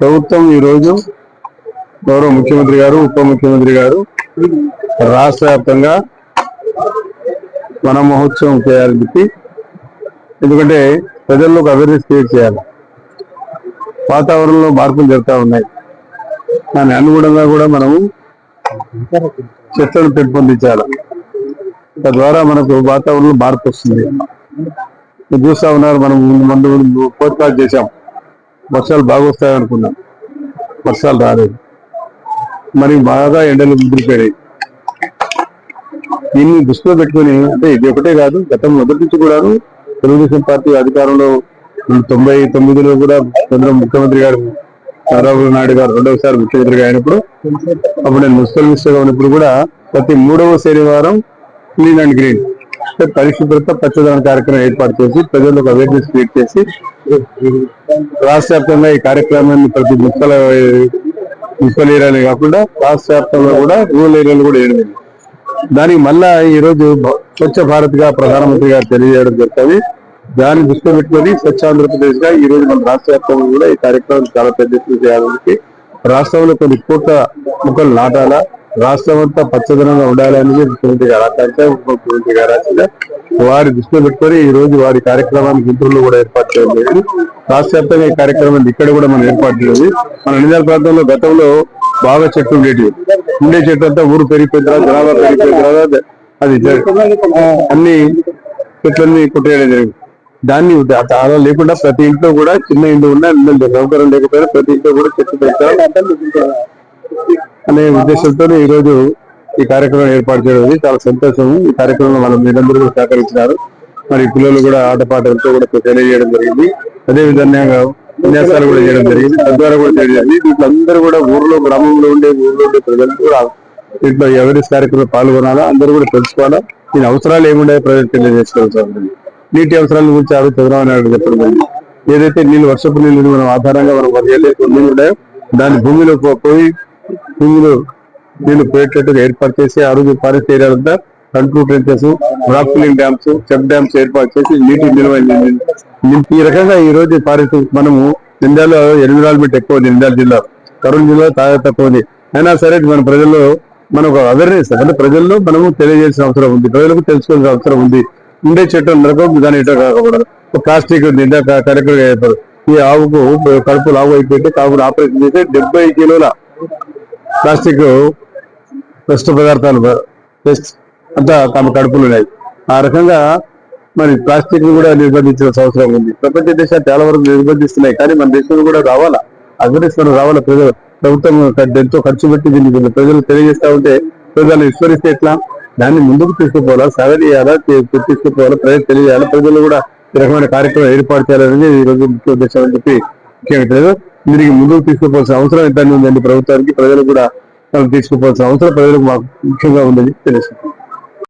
ప్రభుత్వం ఈరోజు గౌరవ ముఖ్యమంత్రి గారు ఉప ముఖ్యమంత్రి గారు రాష్ట్ర వ్యాప్తంగా వన మహోత్సవం చేయాలని చెప్పి ఎందుకంటే ప్రజల్లో ఒక అవేర్నెస్ క్రియేట్ చేయాలి. వాతావరణంలో మార్పులు జరుగుతూ ఉన్నాయి. దాని అనుగుణంగా కూడా మనము చెట్లను పెంపొందించాలి. తద్వారా మనకు వాతావరణంలో మార్పు వస్తుంది. చూస్తా ఉన్నారు మనం ముందు ఫోర్కాస్ట్ చేశాం. వర్షాలు బాగా వస్తాయనుకున్నాం. వర్షాలు రాలేదు. మరి బాగా ఎండలు ముదిరిపోయాయి దీన్ని దృష్టిలో పెట్టుకుని అంటే ఇది ఒకటే కాదు గతం మొదటి నుంచి కూడాను తెలుగుదేశం పార్టీ అధికారంలో తొంభై తొమ్మిదిలో కూడా చంద్ర ముఖ్యమంత్రి గారు చంద్రబాబు నాయుడు గారు రెండవసారి ముఖ్యమంత్రిగా అయినప్పుడు అప్పుడు నేను మున్సిపల్ మినిస్టర్గా ఉన్నప్పుడు కూడా ప్రతి మూడవ శనివారం క్లీన్ అండ్ గ్రీన్ అంటే పరిశుభ్రత పచ్చదనం కార్యక్రమం ఏర్పాటు చేసి ప్రజలకు అవేర్నెస్ క్రియేట్ చేసి రాష్ట్ర వ్యాప్తంగా ఈ కార్యక్రమాన్ని ప్రతి ముక్కల ముక్కల ఏరియాలే కాకుండా రాష్ట్ర వ్యాప్తంగా కూడా రూరల్ ఏరియాలు కూడా వేయడం దానికి మళ్ళా ఈ రోజు స్వచ్ఛ భారత్గా ప్రధానమంత్రి గారు తెలియజేయడం జరుగుతుంది. దాన్ని దృష్టిలో పెట్టుకొని స్వచ్ఛ ఆంధ్రప్రదేశ్గా ఈ రోజు మన రాష్ట్ర వ్యాప్తంగా కూడా ఈ కార్యక్రమం చాలా పెద్ద ఎత్తున చేయాలని రాష్ట్రంలో కొన్ని కోట్ల మొక్కలు నాటాలా రాష్ట్రం అంతా పచ్చదనంగా ఉండాలని ముఖ్యమంత్రి గారు. ఆకాంక్ష ముఖ్యమంత్రి గారు వారి దృష్టిలో పెట్టుకొని ఈ రోజు వారి కార్యక్రమాన్ని గుంటూరులో కూడా ఏర్పాటు చేయడం జరిగింది. రాష్ట్ర వ్యాప్తంగా ఈ కార్యక్రమాన్ని ఇక్కడ కూడా మనం ఏర్పాటు చేయాలి. మన నిజాల ప్రాంతంలో గతంలో బాగా చెట్లు ఉండేటివి. ఉండే చెట్టు అంతా ఊరు పెరిగిపోయిన తర్వాత జనాభా పెరిగిపోయిన తర్వాత అది అన్ని చెట్లన్నీ కొట్టేయడం జరిగింది. దాన్ని ఉద్ద- అలా లేకుండా ప్రతి ఇంట్లో కూడా చిన్న ఇంట్లో ఉన్న సౌకర్యం లేకపోయినా ప్రతి ఇంట్లో కూడా చెట్లు పెంచాలి. అనే ఉద్దేశంతో ఈ రోజు ఈ కార్యక్రమం ఏర్పాటు చేయడం చాలా సంతోషం. ఈ కార్యక్రమంలో మనం మీరందరూ కూడా సహకరించినారు. మరి పిల్లలు కూడా ఆటపాటలతో కూడా తెలియజేయడం జరిగింది. అదే విధంగా విన్యాసాలు కూడా చేయడం జరిగింది. తద్వారా కూడా తెలియజేయండి దీంట్లో అందరూ కూడా ఊర్లో గ్రామంలో ఉండే ఊర్లో ఉండే ప్రజలు కూడా దీంట్లో ఎవరెస్ట్ కార్యక్రమంలో పాల్గొనాలా అందరూ కూడా తెలుసుకోవాలా? దీని అవసరాలు ఏముండే ప్రజలు తెలియజేసుకోవాల్సి ఉంటుంది నీటి అవసరాల గురించి ఆ రోజు చంద్రబాబు నాయుడు చెప్పడం జరిగింది. ఏదైతే నీళ్ళు వర్షపు నీళ్ళు మనం ఆధారంగా మనం ఏదైతే నీళ్ళు ఉన్నాయో దాన్ని భూమిలో పోయి భూమిలో నీళ్ళు పోయేటట్టుగా ఏర్పాటు చేసి ఆ రోజు forest ఏరియాలంతా control trenches block filling dams check dams ఏర్పాటు చేసి నీటి నిల్వ ఈ రకంగా ఈ రోజు ఫారెస్ట్ మనము నిందాలో ఎన్విరాన్మెంట్ ఎక్కువ ఉంది నిందాల జిల్లా. కరూరు జిల్లా తాజా తక్కువ ఉంది. అయినా సరే మన ప్రజల్లో మనకు అవేర్నెస్ అంటే ప్రజల్లో మనము తెలియజేసిన అవసరం ఉంది. ప్రజలకు తెలుసుకోవాల్సిన అవసరం ఉంది. ఉండే చెట్టు నరకం దాని ఇట కాకూడదు ప్లాస్టిక్ నిండా ఇందాక ఈ ఆవుకు కడుపులు లావు అయిపోతే కాకుండా ఆపరేషన్ చేస్తే డెబ్బై కిలోల ప్లాస్టిక్ పెస్ట్ పదార్థాలు పెస్ట్ అంతా తమ కడుపులు ఉన్నాయి ఆ రకంగా మరి ప్లాస్టిక్ని కూడా నిర్బంధించిన అవసరం ఉంది. ప్రపంచ దేశాలు చాలా వరకు నిర్బంధిస్తున్నాయి కానీ మన దేశంలో కూడా రావాలా? అగ్రస్వరం రావాలా? ప్రజలు ప్రభుత్వం ఎంతో ఖర్చు పెట్టి దీన్ని ప్రజలు తెలియజేస్తా ఉంటే ప్రజలు విస్మరిస్తే ఎట్లా? దాన్ని ముందుకు తీసుకుపోవాలా? సవరియాలా తీసుకుపోవాలా? ప్రజలు తెలియజేయాలి ప్రజలు కూడా ఈ రకమైన కార్యక్రమం ఏర్పాటు చేయాలనేది ఈ రోజు ముఖ్య ఉద్దేశం అని చెప్పి ముఖ్యంగా దీనికి ముందుకు తీసుకుపోవాల్సిన అవసరం ఎంత ఉందండి ప్రభుత్వానికి. ప్రజలు కూడా తీసుకోవాల్సిన తీసుకుపోవాల్సిన అవసరం. ప్రజలకు మాకు ముఖ్యంగా ఉందని తెలుస్తుంది